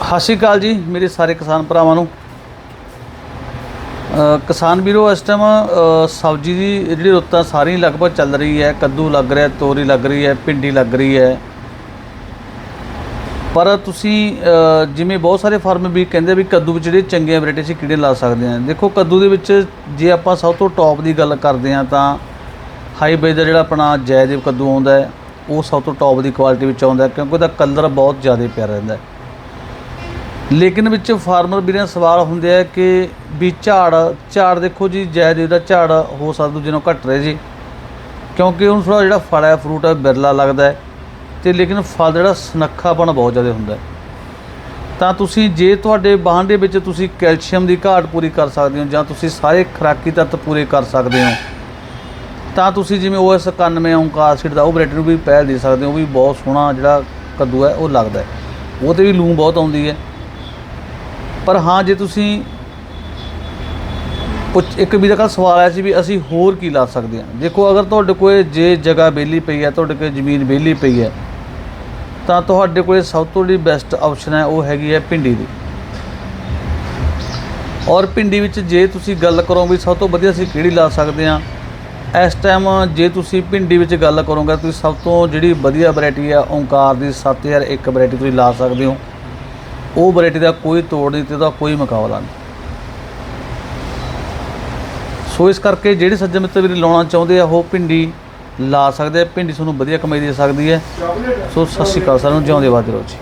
ਸਤਿ ਸ਼੍ਰੀ ਅਕਾਲ ਜੀ, ਮੇਰੇ ਸਾਰੇ ਕਿਸਾਨ ਭਰਾਵਾਂ ਨੂੰ। ਕਿਸਾਨ ਵੀਰੋ, ਇਸ ਟਾਈਮ ਸਬਜ਼ੀ ਦੀ ਜਿਹੜੀ ਰੁੱਤਾਂ ਆ ਸਾਰੀ ਲਗਭਗ ਚੱਲ ਰਹੀ ਹੈ। ਕੱਦੂ ਲੱਗ ਰਿਹਾ, ਤੋਰੀ ਲੱਗ ਰਹੀ ਹੈ, ਭਿੰਡੀ ਲੱਗ ਰਹੀ ਹੈ। ਪਰ ਤੁਸੀਂ ਜਿਵੇਂ ਬਹੁਤ ਸਾਰੇ ਫਾਰਮ ਵੀ ਕਹਿੰਦੇ ਵੀ ਕੱਦੂ ਵਿੱਚ ਜਿਹੜੇ ਚੰਗੀਆਂ ਵੈਰਾਈਟੀ ਸੀ ਕਿਹੜੇ ਲਾ ਸਕਦੇ ਹਾਂ। ਦੇਖੋ, ਕੱਦੂ ਦੇ ਵਿੱਚ ਜੇ ਆਪਾਂ ਸਭ ਤੋਂ ਟੌਪ ਦੀ ਗੱਲ ਕਰਦੇ ਹਾਂ ਤਾਂ ਹਾਈਬ੍ਰਿਡ ਦਾ ਜਿਹੜਾ ਆਪਣਾ ਜੈਦੇਵ ਕੱਦੂ ਆਉਂਦਾ ਹੈ, ਉਹ ਸਭ ਤੋਂ ਟੌਪ ਦੀ ਕੁਆਲਿਟੀ ਵਿੱਚ ਆਉਂਦਾ ਕਿਉਂਕਿ ਉਹਦਾ ਕਲਰ ਬਹੁਤ ਜ਼ਿਆਦਾ ਪਿਆਰਾ ਰਹਿੰਦਾ ਹੈ। ਲੇਕਿਨ ਵਿੱਚ ਫਾਰਮਰ ਵੀਰਾਂ, ਸਵਾਲ ਹੁੰਦੇ ਆ ਕਿ ਵੀ ਝਾੜ ਝਾੜ ਦੇਖੋ ਜੀ ਜੈਦੇਵ ਦਾ ਝਾੜ ਹੋ ਸਕਦਾ ਦੂਜੇ ਨਾਲੋਂ ਘੱਟ ਰਹੇ ਜੀ। ਕਿਉਂਕਿ ਉਹਨੂੰ ਥੋੜਾ ਜਿਹੜਾ ਫਲ ਹੈ, ਫਰੂਟ ਹੈ, ਬਿਰਲਾ ਲੱਗਦਾ ਹੈ। ਤੇ ਲੇਕਿਨ ਫਲ ਜਿਹੜਾ ਸੁਨੱਖਾਪਣ ਬਹੁਤ ਜ਼ਿਆਦਾ ਹੁੰਦਾ ਹੈ। ਤਾਂ ਤੁਸੀਂ ਜੇ ਤੁਹਾਡੇ ਬਾਹਾਂ ਦੇ ਵਿੱਚ ਤੁਸੀਂ ਕੈਲਸ਼ੀਅਮ ਦੀ ਘਾਟ ਪੂਰੀ ਕਰ ਸਕਦੇ ਹੋ, ਜਾਂ ਤੁਸੀਂ ਸਾਰੇ ਖੁਰਾਕੀ ਤੱਤ ਪੂਰੇ ਕਰ ਸਕਦੇ ਹੋ, ਤਾਂ ਤੁਸੀਂ ਜਿਵੇਂ OS 91 ਓਂਕਾਰ ਸੀਡ ਦਾ, ਉਹ ਵੈਰਾਈਟੀ ਨੂੰ ਵੀ ਪਹਿਲ ਦੇ ਸਕਦੇ ਹੋ, ਉਹ ਵੀ ਬਹੁਤ ਸੋਹਣਾ ਜਿਹੜਾ ਕੱਦੂ ਹੈ, ਉਹ ਲੱਗਦਾ ਹੈ। ਉਹ ਤੇ ਵੀ ਲੂਣ ਬਹੁਤ ਆਉਂਦੀ ਹੈ। ਪਰ ਹਾਂ, ਜੇ ਤੁਸੀਂ ਪੁੱਛ, ਇੱਕ ਵੀ ਦਾ ਕੱਲ੍ਹ ਸਵਾਲ ਆਇਆ ਸੀ ਵੀ ਅਸੀਂ ਹੋਰ ਕੀ ਲਾ ਸਕਦੇ ਹਾਂ? ਦੇਖੋ, ਅਗਰ ਤੁਹਾਡੇ ਕੋਲ ਜੇ ਜਗ੍ਹਾ ਵਿਹਲੀ ਪਈ ਹੈ, ਤੁਹਾਡੇ ਕੋਲ ਜ਼ਮੀਨ ਵਿਹਲੀ ਪਈ ਹੈ, ਤਾਂ ਤੁਹਾਡੇ ਕੋਲ ਸਭ ਤੋਂ ਜਿਹੜੀ ਬੈਸਟ ਆਪਸ਼ਨ ਹੈ, ਉਹ ਹੈਗੀ ਹੈ ਭਿੰਡੀ ਦੀ। ਔਰ ਭਿੰਡੀ ਵਿੱਚ ਜੇ ਤੁਸੀਂ ਗੱਲ ਕਰੋ ਵੀ ਸਭ ਤੋਂ ਵਧੀਆ ਅਸੀਂ ਕਿਹੜੀ ਲਾ ਸਕਦੇ ਹਾਂ, ਇਸ ਟਾਈਮ ਜੇ ਤੁਸੀਂ ਭਿੰਡੀ ਵਿੱਚ ਗੱਲ ਕਰੋਗੇ ਤੁਸੀਂ ਸਭ ਤੋਂ ਜਿਹੜੀ ਵਧੀਆ ਵੈਰਾਈਟੀ ਆ ਓਂਕਾਰ ਦੀ 7001 ਵੈਰਾਈਟੀ ਤੁਸੀਂ ਲਾ ਸਕਦੇ ਹੋ। ਉਹ ਵੈਰਾਈਟੀ ਦਾ ਕੋਈ ਤੋੜ ਨਹੀਂ ਤੇ ਉਹਦਾ ਕੋਈ ਮੁਕਾਬਲਾ ਨਹੀਂ। ਸੋ ਇਸ ਕਰਕੇ ਜਿਹੜੇ ਸੱਜਣ ਮਿੱਤਰ ਵੀ ਲਾਉਣਾ ਚਾਹੁੰਦੇ ਆ, ਉਹ ਭਿੰਡੀ ਲਾ ਸਕਦੇ ਆ। ਭਿੰਡੀ ਤੁਹਾਨੂੰ ਵਧੀਆ ਕਮਾਈ ਦੇ ਸਕਦੀ ਹੈ। ਸੋ ਸਤਿ ਸ਼੍ਰੀ ਅਕਾਲ, ਸਾਰਿਆਂ ਨੂੰ ਜਿਉਂਦੇ ਵਾਦੇ ਰਹੋ ਜੀ।